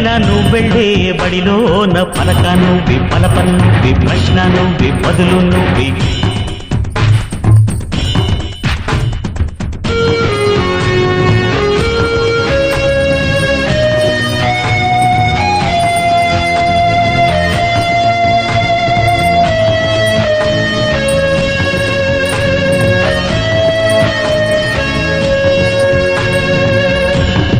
ఏదైనా నువ్వు వెళ్ళే బడిలోన పలక నువ్వే పలప నువ్వే ప్రశ్న నువ్వే బదులు నువ్వే.